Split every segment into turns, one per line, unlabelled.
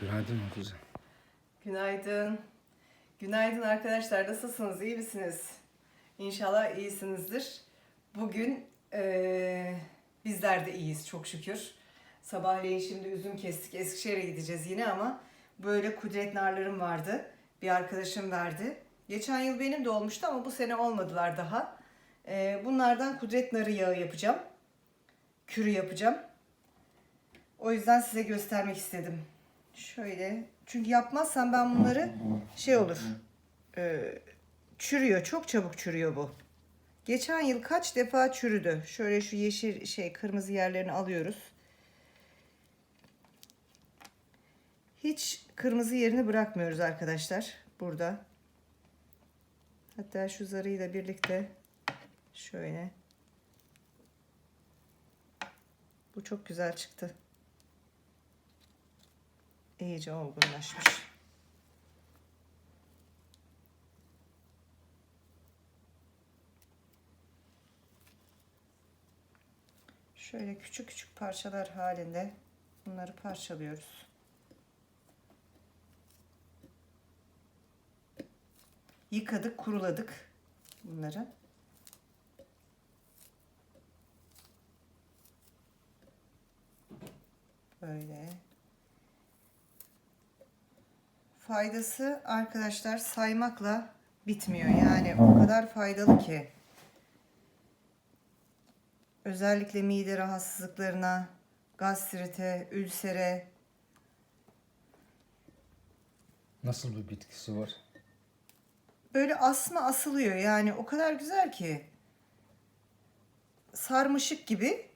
Günaydın kuzen.
Günaydın. Günaydın arkadaşlar. Nasılsınız? İyi misiniz? İnşallah iyisinizdir. Bugün eee, bizler de iyiyiz çok şükür. Sabahleyin şimdi üzüm kestik. Eskişehir'e gideceğiz yine ama böyle kudret narlarım vardı. Bir arkadaşım verdi. Geçen yıl benim de olmuştu ama bu sene olmadılar daha. Eee, bunlardan kudret narı yağı yapacağım. Kürü yapacağım. O yüzden size göstermek istedim. Şöyle. Çünkü yapmazsam ben bunları şey olur. e, çürüyor. Çok çabuk çürüyor bu. Geçen yıl kaç defa çürüdü. Şöyle şu yeşil şey kırmızı yerlerini alıyoruz. Hiç kırmızı yerini bırakmıyoruz arkadaşlar. Burada. Hatta şu zarıyla birlikte şöyle. Bu çok güzel çıktı. İyice olgunlaşmış. Şöyle küçük küçük parçalar halinde bunları parçalıyoruz. Yıkadık, kuruladık bunları. Böyle. Faydası arkadaşlar saymakla bitmiyor. Yani o kadar faydalı ki. Özellikle mide rahatsızlıklarına, gastrite, ülsere,
Nasıl bir bitkisi var?
böyle asma asılıyor. Yani o kadar güzel ki. Sarmaşık gibi.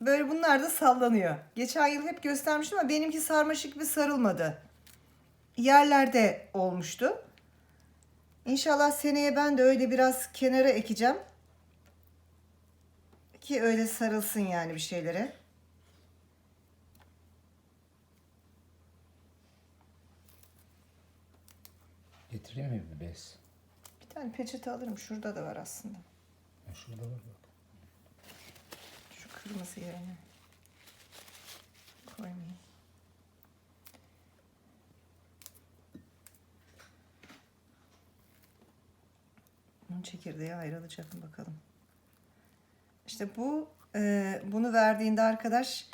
Böyle bunlar da sallanıyor. Geçen yıl hep göstermiştim ama benimki sarmaşık gibi sarılmadı. Yerlerde olmuştu. İnşallah seneye ben de öyle biraz kenara ekeceğim. Ki öyle sarılsın yani bir şeylere.
Getireyim mi bir bez?
Bir tane peçete alırım. Şurada da var aslında.
Ha, şurada var bak.
Şu kırmızı yerine. Bunun çekirdeği ayrılacak bakalım. İşte bu e, bunu verdiğinde arkadaş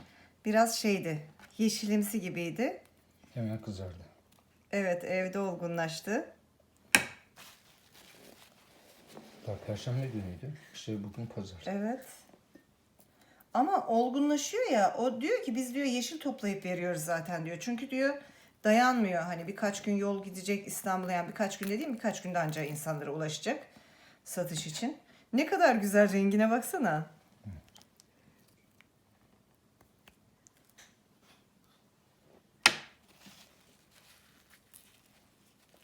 biraz şeydi. Yeşilimsi gibiydi.
Hemen kızardı.
Evet evde olgunlaştı.
Daha perşembe günüydü. İşte bugün pazar.
Evet. Ama olgunlaşıyor ya o diyor ki biz diyor yeşil toplayıp veriyoruz zaten diyor. Çünkü diyor dayanmıyor hani birkaç gün yol gidecek İstanbul'a yani birkaç gün dediğim birkaç günde ancak insanlara ulaşacak satış için. Ne kadar güzel rengine baksana.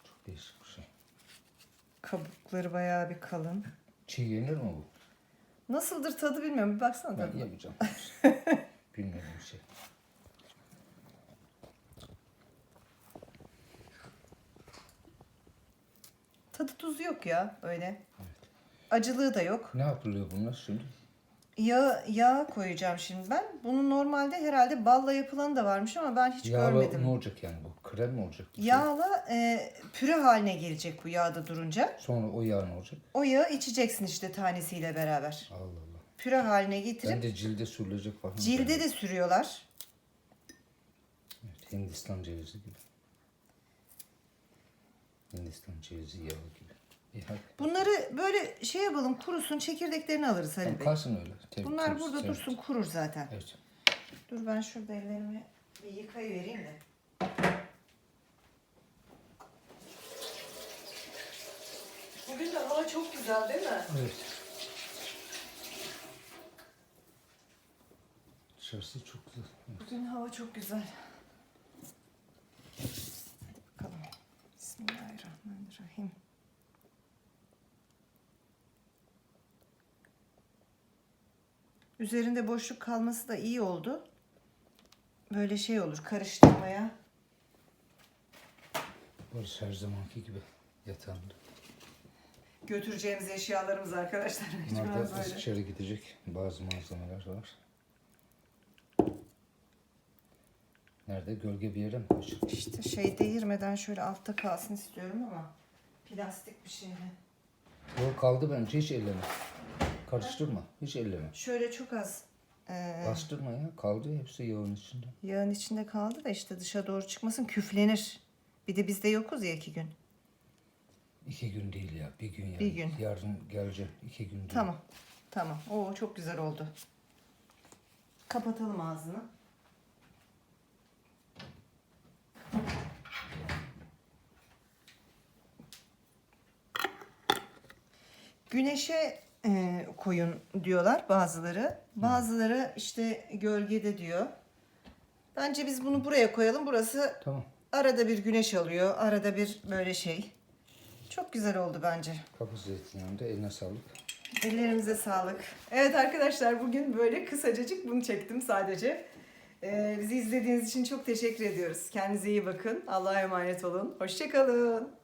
Çok değişik bir şey.
Kabukları bayağı bir kalın.
Çiğ yenir mi bu?
Nasıldır tadı bilmiyorum. Bir baksana
Ben
tadına.
yapacağım. Bilmediğim bir şey.
Tadı tuzu yok ya öyle. Acılığı da yok.
Ne yapılıyor bunlar şimdi?
Yağ, yağ koyacağım şimdi ben. Bunun normalde herhalde balla yapılanı da varmış ama ben hiç
Yağla
görmedim.
ne olacak yani bu? Krem mi olacak?
Yağla e, püre haline gelecek bu yağda durunca.
Sonra o yağ ne olacak?
O yağı içeceksin işte tanesiyle beraber.
Allah Allah.
Püre haline
Ben
getirip
de cilde sürülecek falan.
cilde de sürüyorlar.
Evet, Hindistan cevizi gibi. Hindistan cevizi yağı gibi. İyi hadi.
Bunları böyle şey yapalım kurusun çekirdeklerini alırız Halil Bey.
kalsın öyle. Tem-
Bunlar
temiz,
burada
temiz.
dursun kurur zaten.
Evet.
Dur ben şurada ellerimi bir yıkayıvereyim de. Bugün de hava çok güzel değil mi?
Evet. Dışarısı çok güzel. Evet.
Bugün hava çok güzel. Hadi bakalım. Bismillahirrahmanirrahim. Üzerinde boşluk kalması da iyi oldu. Böyle şey olur karıştırmaya.
Burası her zamanki gibi yatağımda.
Götüreceğimiz eşyalarımız arkadaşlar.
Bunlar da içeri gidecek bazı malzemeler var. Nerede? Gölge bir yere mi kaçtı?
İşte şey değirmeden şöyle altta kalsın istiyorum ama plastik bir şeyle.
O kaldı bence hiç elleme. Karıştırma. Hiç elleme.
Şöyle çok az e,
Bastırma ya. Kaldı hepsi yağın içinde.
yağın içinde kaldı da işte dışa doğru çıkmasın küflenir. Bir de bizde yokuz ya iki gün.
İki gün değil ya. Bir gün yani.
Bir gün.
Yarın geleceğim. İki gün değil.
Tamam. Tamam. Oo çok güzel oldu. Kapatalım ağzını. Güneşe e, koyun diyorlar bazıları. Bazıları işte gölgede diyor. Bence biz bunu buraya koyalım. Burası
Tamam.
arada bir güneş alıyor. Arada bir böyle şey. Çok güzel oldu bence.
Kapı zeytinyağında eline sağlık.
Ellerimize sağlık. Evet arkadaşlar bugün böyle kısacacık bunu çektim sadece. Ee, bizi izlediğiniz için çok teşekkür ediyoruz. Kendinize iyi bakın. Allah'a emanet olun. Hoşçakalın.